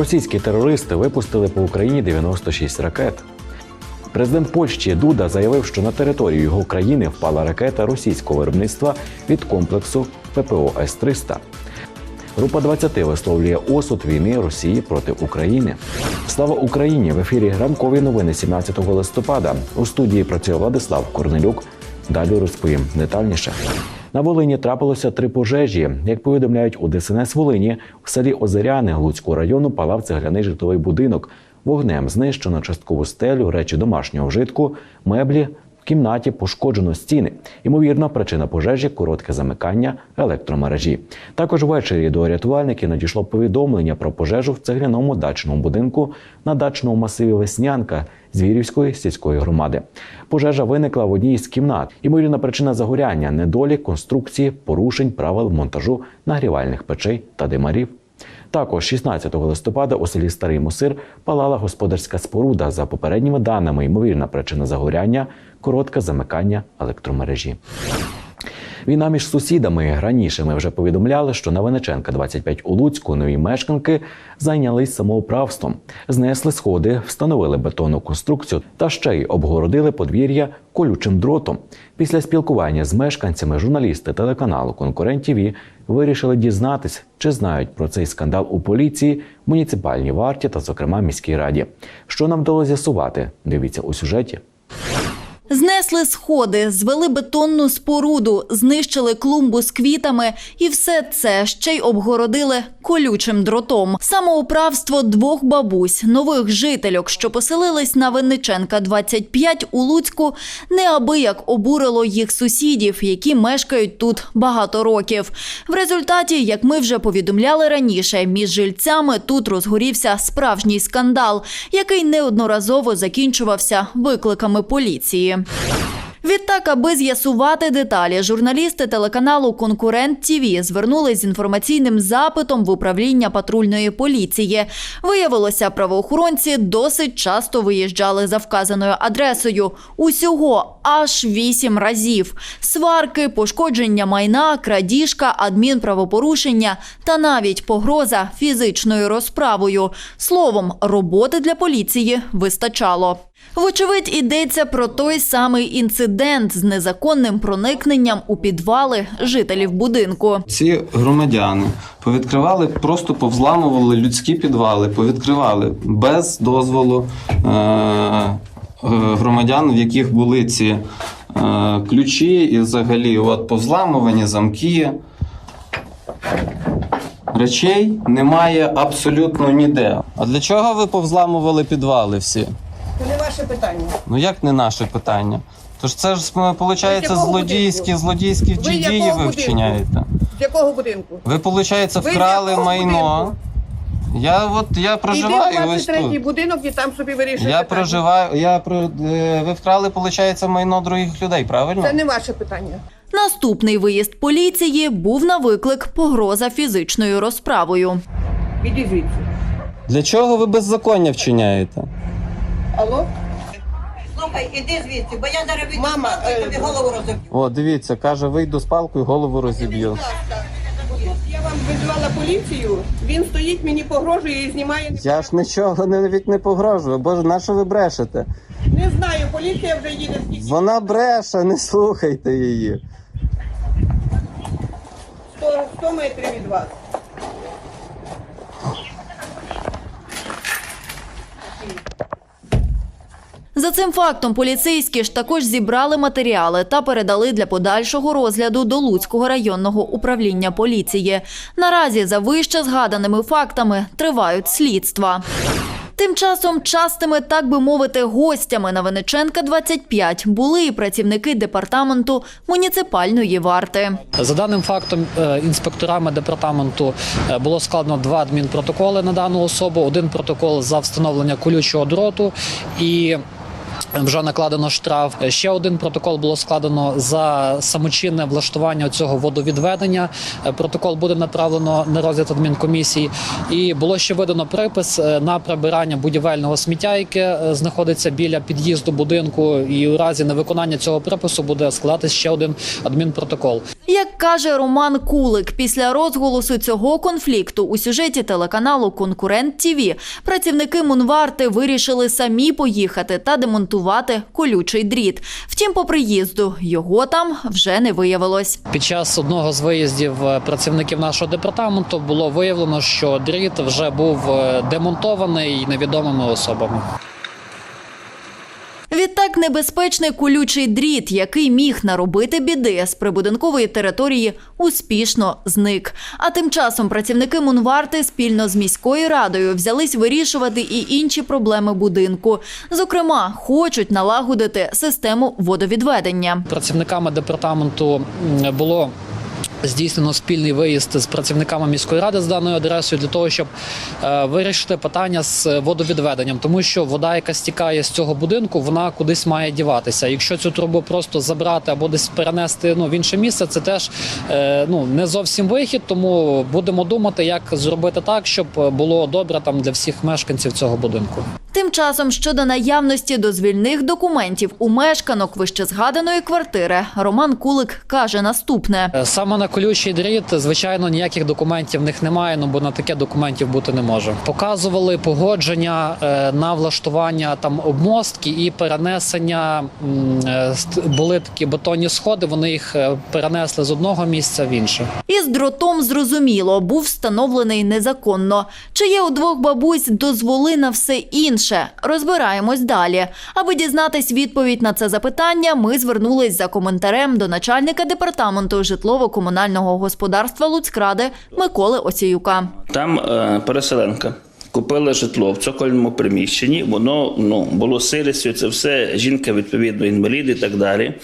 Російські терористи випустили по Україні 96 ракет. Президент Польщі Дуда заявив, що на територію його країни впала ракета російського виробництва від комплексу ППО С-300. Група 20 висловлює осуд війни Росії проти України. Слава Україні! В ефірі ранкові новини 17 листопада. У студії працює Владислав Корнелюк. Далі розповім детальніше. На Волині трапилося три пожежі. Як повідомляють у ДСНС Волині, в селі Озеряни Луцького району палав цегляний житловий будинок. Вогнем знищено часткову стелю, речі домашнього вжитку, меблі. В кімнаті пошкоджено стіни. Ймовірно, причина пожежі коротке замикання електромережі. Також ввечері до рятувальників надійшло повідомлення про пожежу в цегляному дачному будинку на дачному масиві Веснянка Звірівської сільської громади. Пожежа виникла в одній з кімнат. Ймовірна причина загоряння недолік конструкції, порушень правил монтажу нагрівальних печей та димарів. Також 16 листопада у селі Старий Мусир палала господарська споруда. За попередніми даними, ймовірна причина загоряння коротке замикання електромережі. Війна між сусідами раніше ми вже повідомляли, що на Венеченка 25 у Луцьку нові мешканки зайнялись самоуправством, знесли сходи, встановили бетонну конструкцію та ще й обгородили подвір'я колючим дротом. Після спілкування з мешканцями журналісти телеканалу Конкурент ТІВІ вирішили дізнатись, чи знають про цей скандал у поліції, муніципальній варті та, зокрема, міській раді. Що нам вдалося з'ясувати? Дивіться у сюжеті. Знесли сходи, звели бетонну споруду, знищили клумбу з квітами і все це ще й обгородили колючим дротом. Самоуправство двох бабусь, нових жительок, що поселились на Винниченка 25 у Луцьку, неабияк обурило їх сусідів, які мешкають тут багато років. В результаті, як ми вже повідомляли раніше, між жильцями тут розгорівся справжній скандал, який неодноразово закінчувався викликами поліції. Відтак, аби з'ясувати деталі, журналісти телеканалу Конкурент ТІВІ звернулись з інформаційним запитом в управління патрульної поліції. Виявилося, правоохоронці досить часто виїжджали за вказаною адресою. Усього аж вісім разів: сварки, пошкодження майна, крадіжка, адмінправопорушення та навіть погроза фізичною розправою. Словом, роботи для поліції вистачало. Вочевидь, йдеться про той самий інцидент з незаконним проникненням у підвали жителів будинку. Ці громадяни повідкривали, просто повзламували людські підвали, повідкривали без дозволу е- е- громадян, в яких були ці е- ключі, і взагалі от повзламувані замки. Речей немає абсолютно ніде. А для чого ви повзламували підвали всі? Це не ваше питання. Ну як не наше питання? Тож це ж виходить якого злодійські, будинку? злодійські Ви дії якого ви будинку? вчиняєте. З якого будинку? Ви, виходить, Ви вкрали якого майно. Я от я проживаю Іди в ось 23-й тут. будинок і там собі вирішуєте. Я питання. проживаю. Я про е, ви вкрали, виходить, майно других людей, правильно? Це не ваше питання. Наступний виїзд поліції був на виклик погроза фізичною розправою. Іди звідси. Для чого ви беззаконня вчиняєте? Алло? Слухай, іди звідси, бо я зараз відійду Мама, і е, тобі голову розоб'ю. О, дивіться, каже, вийду з палкою, голову розіб'ю. Я вам визвала поліцію, він стоїть, мені погрожує і знімає. Я ж нічого навіть не погрожую. Боже, на що ви брешете? Не знаю, поліція вже їде скільки. Вона бреше, не слухайте її. 100, 100 метрів від вас. За цим фактом поліцейські ж також зібрали матеріали та передали для подальшого розгляду до Луцького районного управління поліції. Наразі за вище згаданими фактами тривають слідства. Тим часом частими, так би мовити, гостями на Венеченка 25 були і працівники департаменту муніципальної варти. За даним фактом, е, інспекторами департаменту е, було складено два адмінпротоколи на дану особу. Один протокол за встановлення колючого дроту і. Вже накладено штраф. Ще один протокол було складено за самочинне влаштування цього водовідведення. Протокол буде направлено на розгляд адмінкомісії. І було ще видано припис е, на прибирання будівельного сміття, яке е, знаходиться біля під'їзду будинку. І у разі невиконання цього припису буде складатись ще один адмінпротокол. Як каже Роман Кулик, після розголосу цього конфлікту у сюжеті телеканалу Конкурент ТІВІ працівники Мунварти вирішили самі поїхати та демонтувати колючий дріт. Втім, по приїзду його там вже не виявилось. Під час одного з виїздів е, працівників нашого департаменту було виявлено, що дріт вже був е, демонтований невідомими особами. Відтак небезпечний колючий дріт, який міг наробити біди з прибудинкової території, успішно зник. А тим часом працівники Мунварти спільно з міською радою взялись вирішувати і інші проблеми будинку. Зокрема, хочуть налагодити систему водовідведення. Працівниками департаменту було. Здійснено спільний виїзд з працівниками міської ради з даною адресою для того, щоб е, вирішити питання з водовідведенням, тому що вода, яка стікає з цього будинку, вона кудись має діватися. Якщо цю трубу просто забрати або десь перенести ну, в інше місце, це теж е, ну не зовсім вихід. Тому будемо думати, як зробити так, щоб було добре там для всіх мешканців цього будинку. Тим часом щодо наявності дозвільних документів у мешканок вищезгаданої квартири, Роман Кулик каже наступне. Е, Саме на колючий дріт, звичайно, ніяких документів в них немає, ну бо на таке документів бути не може. Показували погодження е, на влаштування там обмостки і перенесення. е, Були такі бетонні сходи. Вони їх е, перенесли з одного місця в інше. Із дротом зрозуміло, був встановлений незаконно. Чи є у двох бабусь дозволи на все інше? Розбираємось далі. Аби дізнатись відповідь на це запитання, ми звернулись за коментарем до начальника департаменту житлово-комунального господарства Луцькради Миколи Осіюка. Там е, переселенка. Купила житло в цокольному приміщенні, воно ну, було сирістю, це все жінка, відповідно, інвалід і так далі.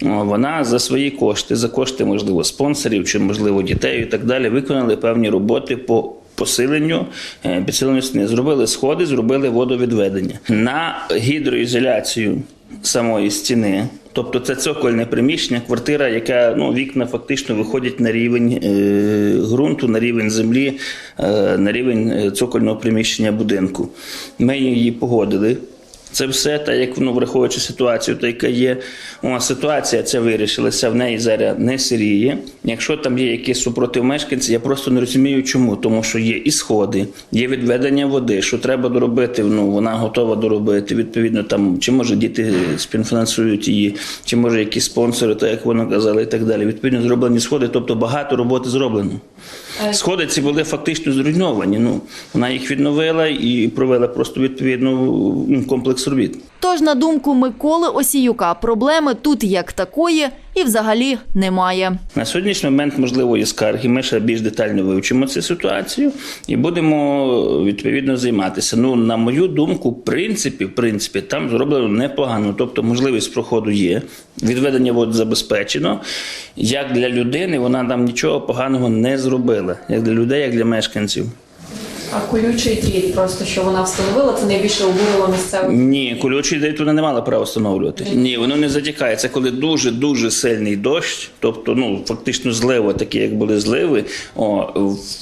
Вона за свої кошти, за кошти, можливо, спонсорів чи, можливо, дітей і так далі, виконали певні роботи по посиленню, е, підсиленню стіни. Зробили сходи, зробили водовідведення. На гідроізоляцію самої стіни. Тобто це цокольне приміщення, квартира, яка ну, вікна фактично виходять на рівень е, ґрунту, на рівень землі, е, на рівень е, цокольного приміщення будинку. Ми її погодили. Це все, так як ну, враховуючи ситуацію, та яка є. О, ситуація ця вирішилася, в неї зараз не сиріє. Якщо там є якісь супротив мешканців, я просто не розумію, чому. Тому що є і сходи, є відведення води, що треба доробити. Ну вона готова доробити. Відповідно, там чи може діти співфінансують її, чи може якісь спонсори, так як вони казали, і так далі. Відповідно, зроблені сходи, тобто багато роботи зроблено. Сходи ці були фактично зруйновані. Ну вона їх відновила і провела просто відповідно комплекс робіт. Тож, на думку Миколи Осіюка, проблеми тут як такої і взагалі немає. На сьогоднішній момент можливо є скарги. Ми ще більш детально вивчимо цю ситуацію і будемо відповідно займатися. Ну на мою думку, в принципі, в принципі, там зроблено непогано. Тобто, можливість проходу є, відведення вод забезпечено. Як для людини, вона там нічого поганого не зробила. Як для людей, як для мешканців. А колючий дріт, просто що вона встановила, це найбільше обурило місцевих. Ні, колючий дріт вона не мала права встановлювати. Ні, воно не затікає. Це коли дуже дуже сильний дощ, тобто, ну фактично зливи, такі як були зливи. О,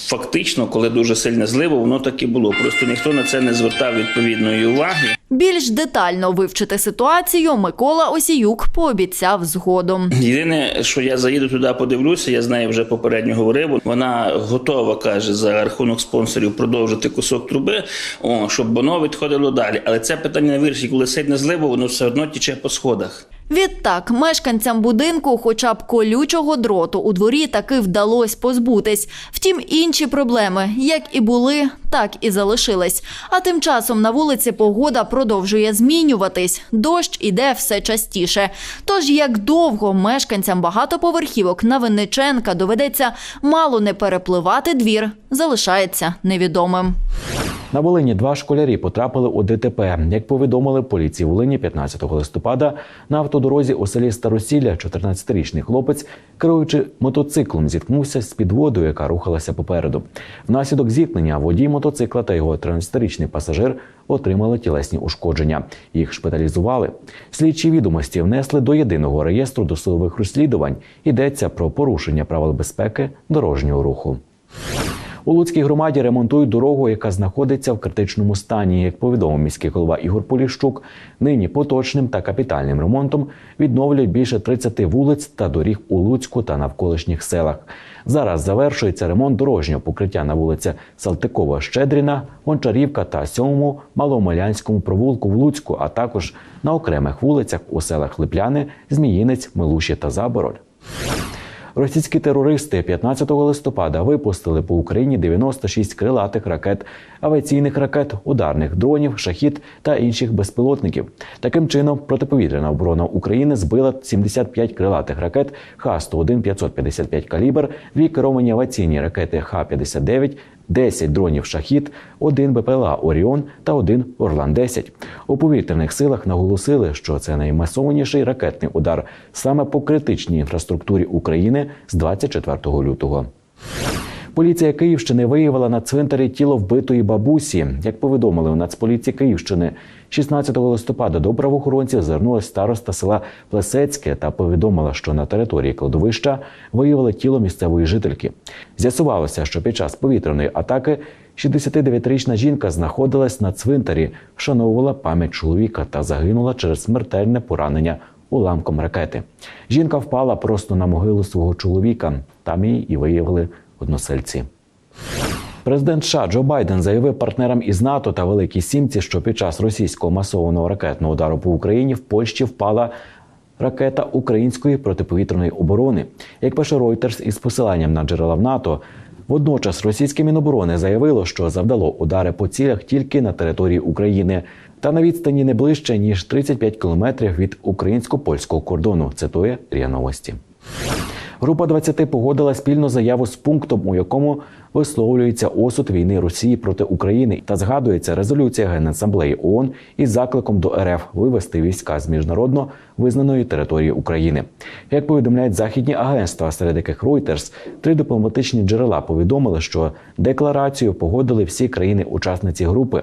фактично, коли дуже сильне зливо, воно так і було. Просто ніхто на це не звертав відповідної уваги. Більш детально вивчити ситуацію Микола Осіюк пообіцяв згодом. Єдине, що я заїду туди, подивлюся, я з нею вже попередньо говорив. Вона готова каже за рахунок спонсорів продовжити кусок труби, о, щоб воно відходило далі. Але це питання не вирішить, коли сильне зливо, воно все одно тіче по сходах. Відтак, мешканцям будинку, хоча б колючого дроту у дворі таки вдалося позбутись. Втім, інші проблеми, як і були, так і залишились. А тим часом на вулиці погода продовжує змінюватись. Дощ іде все частіше. Тож, як довго мешканцям багатоповерхівок на Винниченка доведеться мало не перепливати двір, залишається невідомим. На Волині два школярі потрапили у ДТП. Як повідомили поліції Волині 15 листопада, на автодорозі у селі Старосілля 14-річний хлопець, керуючи мотоциклом, зіткнувся з підводою, яка рухалася попереду. Внаслідок зіткнення водій мотоцикла та його 13-річний пасажир отримали тілесні ушкодження. Їх шпиталізували. Слідчі відомості внесли до єдиного реєстру досудових розслідувань. Йдеться про порушення правил безпеки дорожнього руху. У Луцькій громаді ремонтують дорогу, яка знаходиться в критичному стані. Як повідомив міський голова Ігор Поліщук, нині поточним та капітальним ремонтом відновлюють більше 30 вулиць та доріг у Луцьку та навколишніх селах. Зараз завершується ремонт дорожнього покриття на вулиці Салтикова Щедріна, Гончарівка та сьомому Маломалянському провулку в Луцьку, а також на окремих вулицях у селах Липляни, Зміїнець, Милуші та Забороль. Російські терористи 15 листопада випустили по Україні 96 крилатих ракет, авіаційних ракет, ударних дронів, шахід та інших безпілотників. Таким чином, протиповітряна оборона України збила 75 крилатих ракет Х-101 555 калібр, дві керовані авіаційні ракети Х-59, 10 дронів шахід, один БПЛА Оріон та один Орлан-10. У повітряних силах наголосили, що це наймасованіший ракетний удар саме по критичній інфраструктурі України з 24 лютого. Поліція Київщини виявила на цвинтарі тіло вбитої бабусі. Як повідомили у Нацполіції Київщини, 16 листопада до правоохоронців звернулася староста села Плесецьке та повідомила, що на території кладовища виявили тіло місцевої жительки. З'ясувалося, що під час повітряної атаки 69-річна жінка знаходилась на цвинтарі, вшановувала пам'ять чоловіка та загинула через смертельне поранення уламком ракети. Жінка впала просто на могилу свого чоловіка. Там її і виявили односельці. Президент США Джо Байден заявив партнерам із НАТО та Великій Сімці, що під час російського масованого ракетного удару по Україні в Польщі впала ракета української протиповітряної оборони. Як пише Reuters із посиланням на джерела в НАТО, водночас російське міноборони заявило, що завдало удари по цілях тільки на території України та на відстані не ближче ніж 35 кілометрів від українсько-польського кордону. Цитує РІА Новості. Група 20 погодила спільну заяву з пунктом, у якому висловлюється осуд війни Росії проти України та згадується резолюція Генасамблеї ООН із закликом до РФ вивести війська з міжнародно визнаної території України. Як повідомляють західні агентства, серед яких Reuters, три дипломатичні джерела повідомили, що декларацію погодили всі країни-учасниці групи.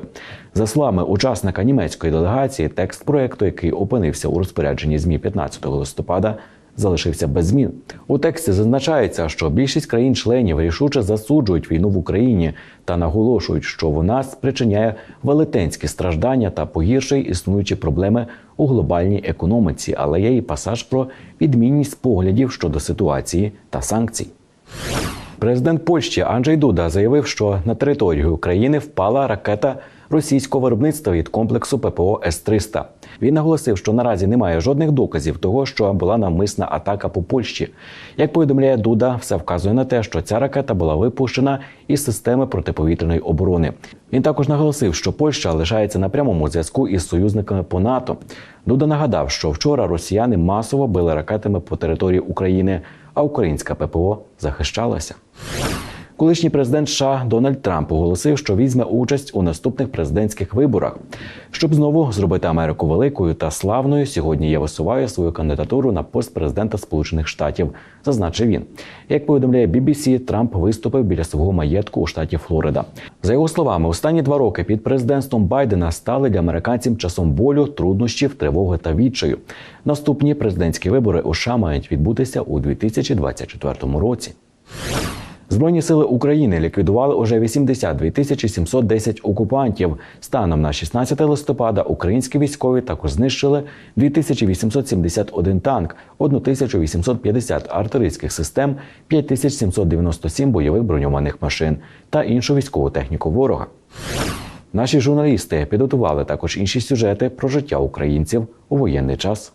За словами учасника німецької делегації, текст проекту, який опинився у розпорядженні змі 15 листопада залишився без змін. У тексті зазначається, що більшість країн-членів рішуче засуджують війну в Україні та наголошують, що вона спричиняє велетенські страждання та погіршує існуючі проблеми у глобальній економіці, але є і пасаж про відмінність поглядів щодо ситуації та санкцій. Президент Польщі Анджей Дуда заявив, що на територію України впала ракета російського виробництва від комплексу ППО С-300. Він наголосив, що наразі немає жодних доказів того, що була навмисна атака по Польщі. Як повідомляє Дуда, все вказує на те, що ця ракета була випущена із системи протиповітряної оборони. Він також наголосив, що Польща лишається на прямому зв'язку із союзниками по НАТО. Дуда нагадав, що вчора росіяни масово били ракетами по території України, а українська ППО захищалася. Колишній президент США Дональд Трамп оголосив, що візьме участь у наступних президентських виборах. Щоб знову зробити Америку великою та славною, сьогодні я висуваю свою кандидатуру на пост президента Сполучених Штатів, зазначив він. Як повідомляє BBC, Трамп виступив біля свого маєтку у штаті Флорида. За його словами, останні два роки під президентством Байдена стали для американців часом болю, труднощів, тривоги та відчаю. Наступні президентські вибори у США мають відбутися у 2024 році. Збройні сили України ліквідували уже 82 тисячі 710 окупантів. Станом на 16 листопада українські військові також знищили 2871 танк, 1850 артилерійських систем, 5797 бойових броньованих машин та іншу військову техніку ворога. Наші журналісти підготували також інші сюжети про життя українців у воєнний час.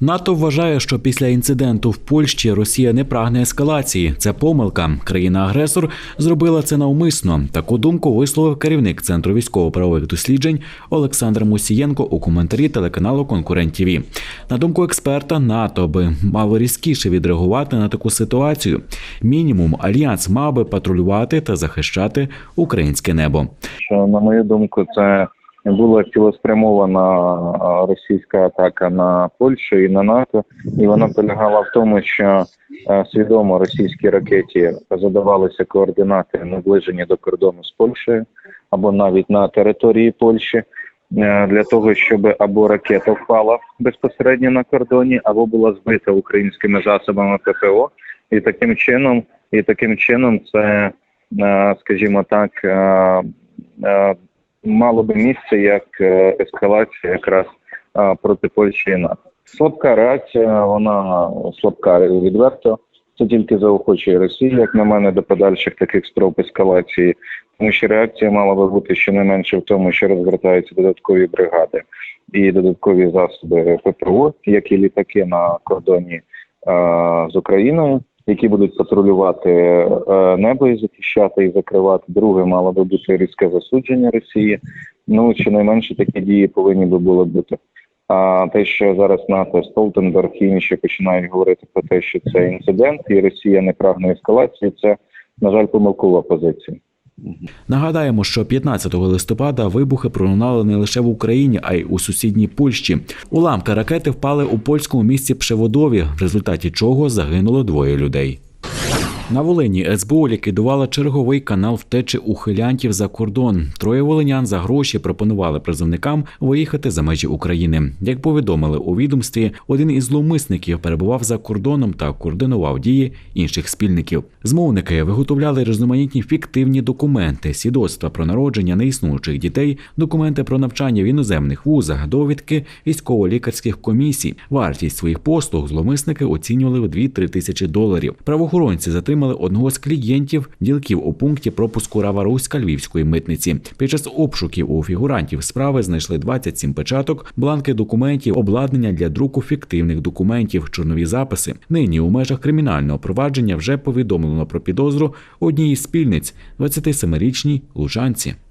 НАТО вважає, що після інциденту в Польщі Росія не прагне ескалації. Це помилка. Країна-агресор зробила це навмисно. Таку думку висловив керівник центру військово-правових досліджень Олександр Мусієнко у коментарі телеканалу Конкурент ТІВІ. На думку експерта, НАТО би мало різкіше відреагувати на таку ситуацію. Мінімум альянс мав би патрулювати та захищати українське небо. що на мою думку, це була цілеспрямована російська атака на Польщу і на НАТО, і вона полягала в тому, що е, свідомо російській ракеті задавалися координати наближені до кордону з Польщею або навіть на території Польщі. е, Для того щоб або ракета впала безпосередньо на кордоні, або була збита українськими засобами ППО, і таким чином, і таким чином це е, скажімо так, мало би місце як е, ескалація якраз проти Польщі і НАТО. Слабка реакція, вона слабка відверто. Це тільки заохочує Росію, як на мене, до подальших таких спроб ескалації, тому що реакція мала би бути щонайменше в тому, що розгортаються додаткові бригади і додаткові засоби ППО, як і літаки на кордоні е, з Україною, які будуть патрулювати е, небо і захищати і закривати. Друге, мало би бути різке засудження Росії. Ну щонайменше такі дії повинні би були бути. А те, що зараз НАТО, Столтенберг і інші починають говорити про те, що це інцидент, і Росія не прагне ескалації, це на жаль помилкова позиція. Нагадаємо, що 15 листопада вибухи пролунали не лише в Україні, а й у сусідній Польщі. Уламки ракети впали у польському місті Пшеводові, в результаті чого загинуло двоє людей. На Волині СБУ ліквідувала черговий канал втечі ухилянтів за кордон. Троє волинян за гроші пропонували призовникам виїхати за межі України. Як повідомили у відомстві, один із зловмисників перебував за кордоном та координував дії інших спільників. Змовники виготовляли різноманітні фіктивні документи, свідоцтва про народження неіснуючих дітей, документи про навчання в іноземних вузах, довідки військово-лікарських комісій. Вартість своїх послуг зловмисники оцінювали в 2-3 тисячі доларів. Правоохоронці затримали одного з клієнтів ділків у пункті пропуску Раваруська Львівської митниці. Під час обшуків у фігурантів справи знайшли 27 печаток, бланки документів, обладнання для друку фіктивних документів, чорнові записи. Нині у межах кримінального провадження вже повідомлено про підозру однієї спільниць 27-річній лучанці. –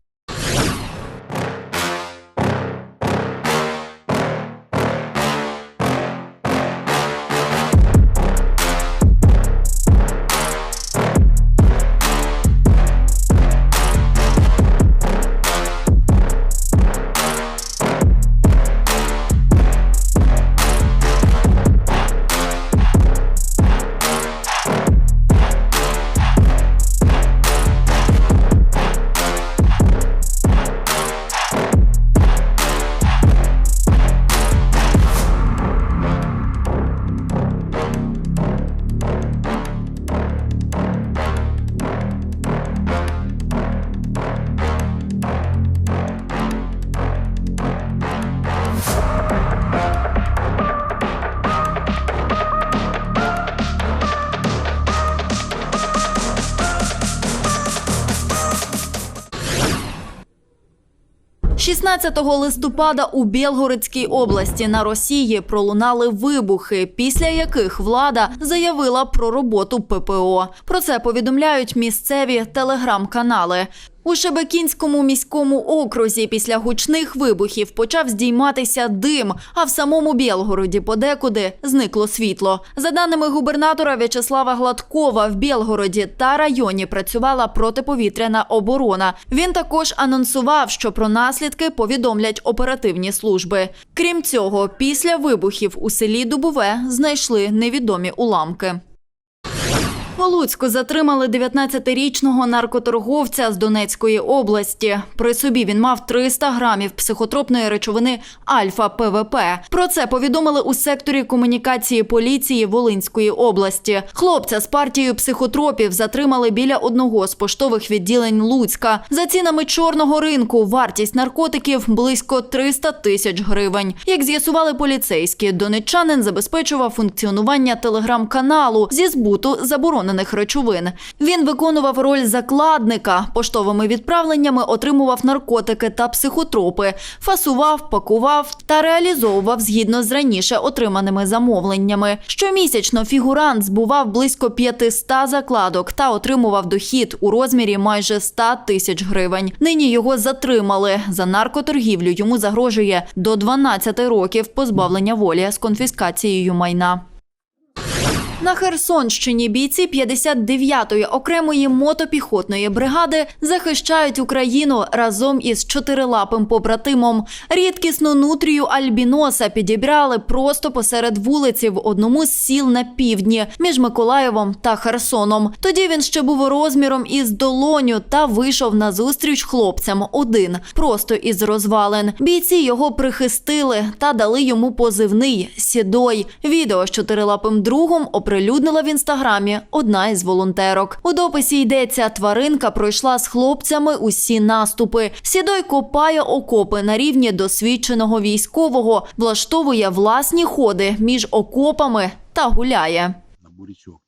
16 листопада у Білгородській області на Росії пролунали вибухи, після яких влада заявила про роботу ППО. Про це повідомляють місцеві телеграм-канали. У Шебекінському міському окрузі після гучних вибухів почав здійматися дим, а в самому Білгороді подекуди зникло світло. За даними губернатора В'ячеслава Гладкова, в Білгороді та районі працювала протиповітряна оборона. Він також анонсував, що про наслідки повідомлять оперативні служби. Крім цього, після вибухів у селі Дубове знайшли невідомі уламки. У Луцьку затримали 19-річного наркоторговця з Донецької області. При собі він мав 300 грамів психотропної речовини Альфа ПВП. Про це повідомили у секторі комунікації поліції Волинської області. Хлопця з партією психотропів затримали біля одного з поштових відділень Луцька. За цінами чорного ринку вартість наркотиків близько 300 тисяч гривень. Як з'ясували поліцейські, донеччанин забезпечував функціонування телеграм-каналу зі збуту заборонених речовин. Він виконував роль закладника, поштовими відправленнями отримував наркотики та психотропи, фасував, пакував та реалізовував згідно з раніше отриманими замовленнями. Щомісячно фігурант збував близько 500 закладок та отримував дохід у розмірі майже 100 тисяч гривень. Нині його затримали за наркоторгівлю. Йому загрожує до 12 років позбавлення волі з конфіскацією майна. На Херсонщині бійці 59-ї окремої мотопіхотної бригади захищають Україну разом із чотирилапим побратимом. Рідкісну нутрію альбіноса підібрали просто посеред вулиці в одному з сіл на півдні між Миколаєвом та Херсоном. Тоді він ще був розміром із долоню та вийшов на зустріч хлопцям один, просто із розвалин. Бійці його прихистили та дали йому позивний сідой. Відео з чотирилапим другом оприлюднили оприлюднила в інстаграмі одна із волонтерок. У дописі йдеться: тваринка пройшла з хлопцями усі наступи. Сідой копає окопи на рівні досвідченого військового, влаштовує власні ходи між окопами та гуляє. на бурячок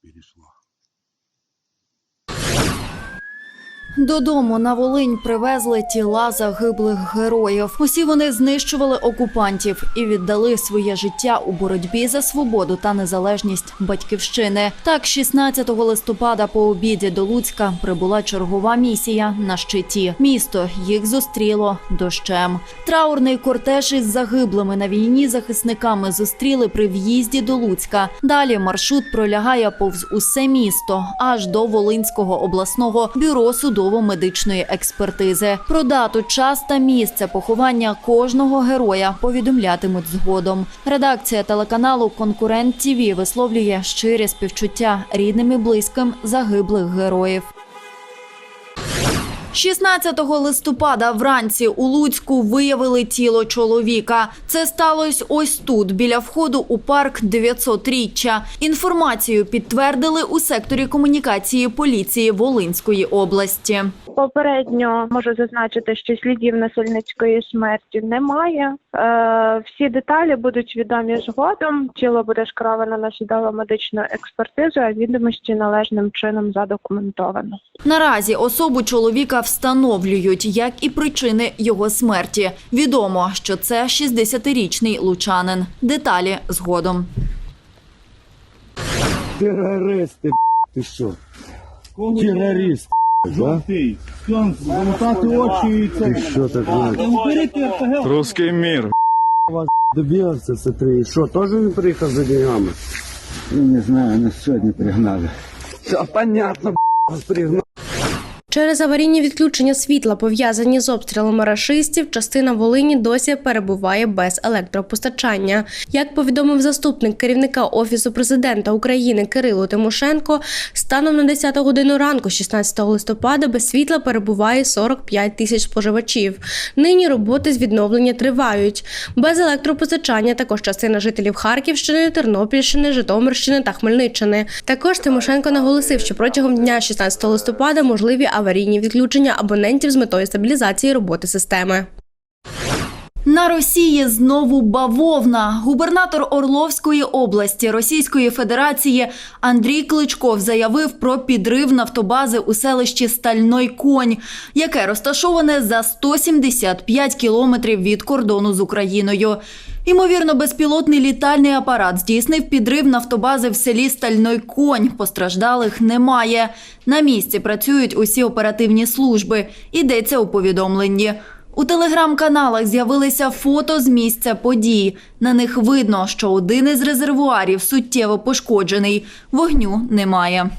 Додому на Волинь привезли тіла загиблих героїв. Усі вони знищували окупантів і віддали своє життя у боротьбі за свободу та незалежність батьківщини. Так, 16 листопада по обіді до Луцька прибула чергова місія на щиті. Місто їх зустріло дощем. Траурний кортеж із загиблими на війні захисниками зустріли при в'їзді до Луцька. Далі маршрут пролягає повз усе місто аж до Волинського обласного бюро судово-медичної експертизи. Про дату, час та місце поховання кожного героя повідомлятимуть згодом. Редакція телеканалу Конкурент ТІВІ висловлює щирі співчуття рідним і близьким загиблих героїв. 16 листопада вранці у Луцьку виявили тіло чоловіка. Це сталося ось тут, біля входу у парк 900-річчя. Інформацію підтвердили у секторі комунікації поліції Волинської області. Попередньо можу зазначити, що слідів насильницької смерті немає. Е, всі деталі будуть відомі згодом. Тіло буде шкравено на судово-медичну експертизу, а відомості належним чином задокументовано. Наразі особу чоловіка встановлюють, як і причини його смерті. Відомо, що це 60-річний лучанин. Деталі згодом. Терористи, ти що? Терорист. Жовтий. Замотати очі і це. Ти що так знаєш? Русский мир. Добігався це три. Що, теж він приїхав за деньгами? Ну, не знаю, нас сьогодні пригнали. Все понятно, б***ь, пригнали. Через аварійні відключення світла, пов'язані з обстрілами рашистів, частина Волині досі перебуває без електропостачання. Як повідомив заступник керівника офісу президента України Кирило Тимошенко, станом на 10 годину ранку, 16 листопада, без світла перебуває 45 тисяч споживачів. Нині роботи з відновлення тривають. Без електропостачання також частина жителів Харківщини, Тернопільщини, Житомирщини та Хмельниччини. Також Тимошенко наголосив, що протягом дня 16 листопада можливі аварійні відключення абонентів з метою стабілізації роботи системи. На Росії знову бавовна. Губернатор Орловської області Російської Федерації Андрій Кличков заявив про підрив нафтобази у селищі Стальной Конь, яке розташоване за 175 кілометрів від кордону з Україною. Ймовірно, безпілотний літальний апарат здійснив підрив нафтобази в селі Стальной Конь. Постраждалих немає. На місці працюють усі оперативні служби. Йдеться у повідомленні. У телеграм-каналах з'явилися фото з місця подій. На них видно, що один із резервуарів суттєво пошкоджений. Вогню немає.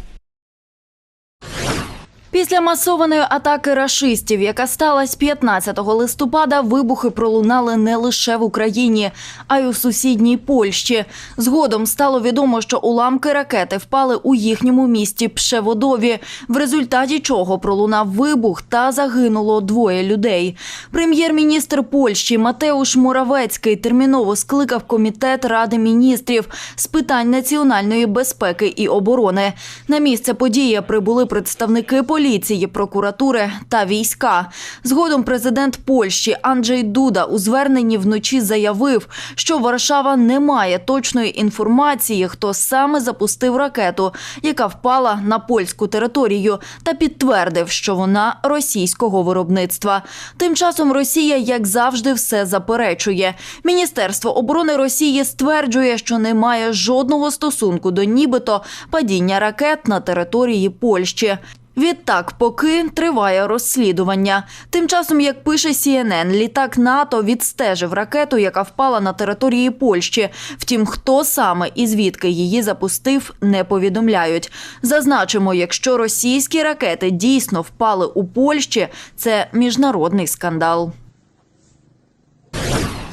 Після масованої атаки рашистів, яка сталася 15 листопада, вибухи пролунали не лише в Україні, а й у сусідній Польщі. Згодом стало відомо, що уламки ракети впали у їхньому місті Пшеводові, в результаті чого пролунав вибух та загинуло двоє людей. Прем'єр-міністр Польщі Матеуш Моравецький терміново скликав комітет Ради міністрів з питань національної безпеки і оборони. На місце події прибули представники поліції, прокуратури та війська. Згодом президент Польщі Анджей Дуда у зверненні вночі заявив, що Варшава не має точної інформації, хто саме запустив ракету, яка впала на польську територію, та підтвердив, що вона російського виробництва. Тим часом Росія, як завжди, все заперечує. Міністерство оборони Росії стверджує, що не має жодного стосунку до нібито падіння ракет на території Польщі. Відтак, поки триває розслідування. Тим часом, як пише CNN, літак НАТО відстежив ракету, яка впала на території Польщі. Втім, хто саме і звідки її запустив, не повідомляють. Зазначимо, якщо російські ракети дійсно впали у Польщі, це міжнародний скандал.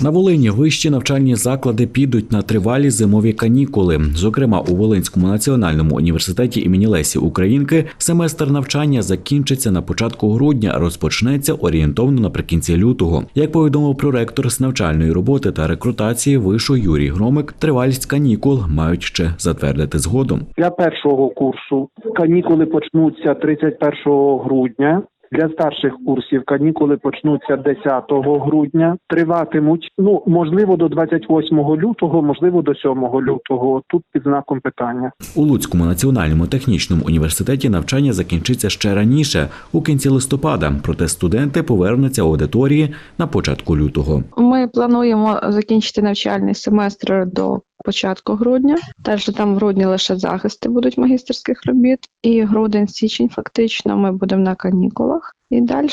На Волині вищі навчальні заклади підуть на тривалі зимові канікули. Зокрема, у Волинському національному університеті імені Лесі Українки семестр навчання закінчиться на початку грудня, розпочнеться орієнтовно наприкінці лютого. Як повідомив проректор з навчальної роботи та рекрутації вишу Юрій Громик, тривалість канікул мають ще затвердити згодом. Для першого курсу канікули почнуться 31 грудня. Для старших курсів канікули почнуться 10 грудня, триватимуть ну можливо до 28 лютого, можливо до 7 лютого. Тут під знаком питання. У Луцькому національному технічному університеті навчання закінчиться ще раніше, у кінці листопада. Проте студенти повернуться в аудиторії на початку лютого. Ми плануємо закінчити навчальний семестр до початку грудня. Теж там в грудні лише захисти будуть магістерських робіт, і грудень-січень фактично ми будемо на канікулах. І далі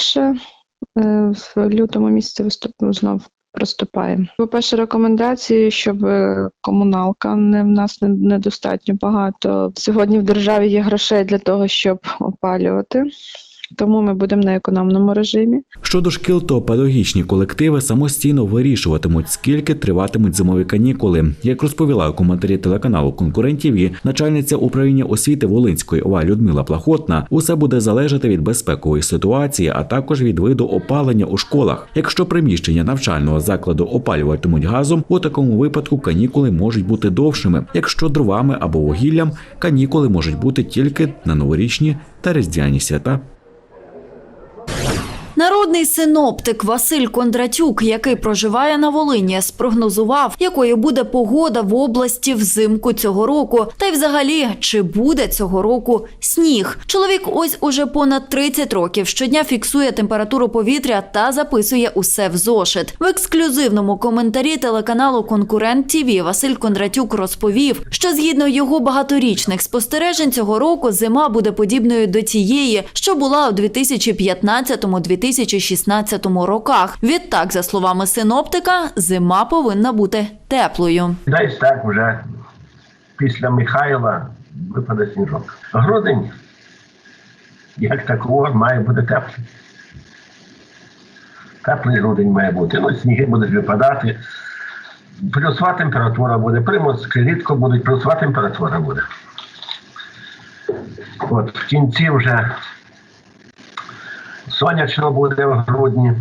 в лютому місяці виступимо знов. Приступаємо. По-перше, рекомендації, щоб е, комуналка не в нас не- недостатньо багато. Сьогодні в державі є грошей для того, щоб опалювати, тому ми будемо на економному режимі. Щодо шкіл, то педагогічні колективи самостійно вирішуватимуть, скільки триватимуть зимові канікули. Як розповіла у коментарі телеканалу конкурентів, начальниця управління освіти Волинської ОВА Людмила Плахотна, усе буде залежати від безпекової ситуації, а також від виду опалення у школах. Якщо приміщення навчального закладу опалюватимуть газом, у такому випадку канікули можуть бути довшими. Якщо дровами або вугіллям, канікули можуть бути тільки на новорічні та різдвяні свята. Народний синоптик Василь Кондратюк, який проживає на Волині, спрогнозував, якою буде погода в області взимку цього року, та й взагалі чи буде цього року сніг. Чоловік ось уже понад 30 років щодня фіксує температуру повітря та записує усе в зошит. В ексклюзивному коментарі телеканалу Конкурент ТІВІ Василь Кондратюк розповів, що згідно його багаторічних спостережень цього року зима буде подібною до тієї, що була у 2015-2016 роках. Відтак, за словами синоптика, зима повинна бути теплою. Десь так вже після Михайла випаде сніжок. Грудень, як такого, має бути теплий. Теплий грудень має бути. Ну, сніги будуть випадати. Плюсова температура буде, приморські рідко будуть, плюсова температура буде. От в кінці вже сонячно буде в грудні,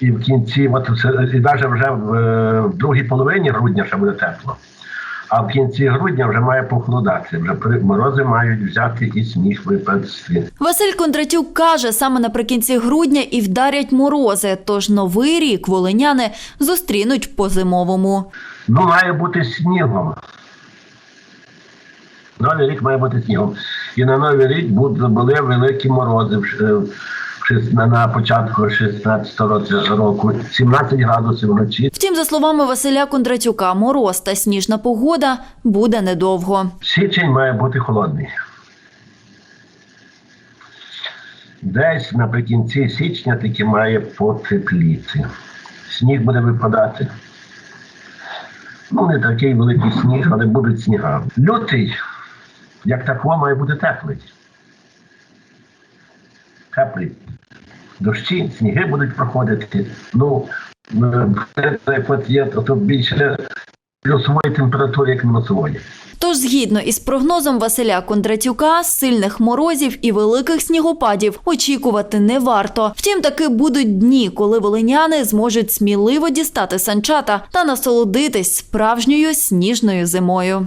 і в кінці, от і навіть вже в, е, в другій половині грудня ще буде тепло. А в кінці грудня вже має похолодати. Вже морози мають взяти і сніг випасти. Василь Кондратюк каже, саме наприкінці грудня і вдарять морози. Тож новий рік волиняни зустрінуть по-зимовому. Ну, має бути снігом. Новий рік має бути снігом. І на новий рік були великі морози на- початку 16 року, 17 градусів вночі. Втім, за словами Василя Кондратюка, мороз та сніжна погода буде недовго. Січень має бути холодний. Десь наприкінці січня таки має потепліти. Сніг буде випадати. Ну, не такий великий сніг, але будуть сніга. Лютий, як такого, має бути теплий. Теплий. Дощі, сніги будуть проходити. Ну, е, як є, то більше плюсової температури, як мінусової. Тож, згідно із прогнозом Василя Кондратюка, сильних морозів і великих снігопадів очікувати не варто. Втім, таки будуть дні, коли волиняни зможуть сміливо дістати санчата та насолодитись справжньою сніжною зимою.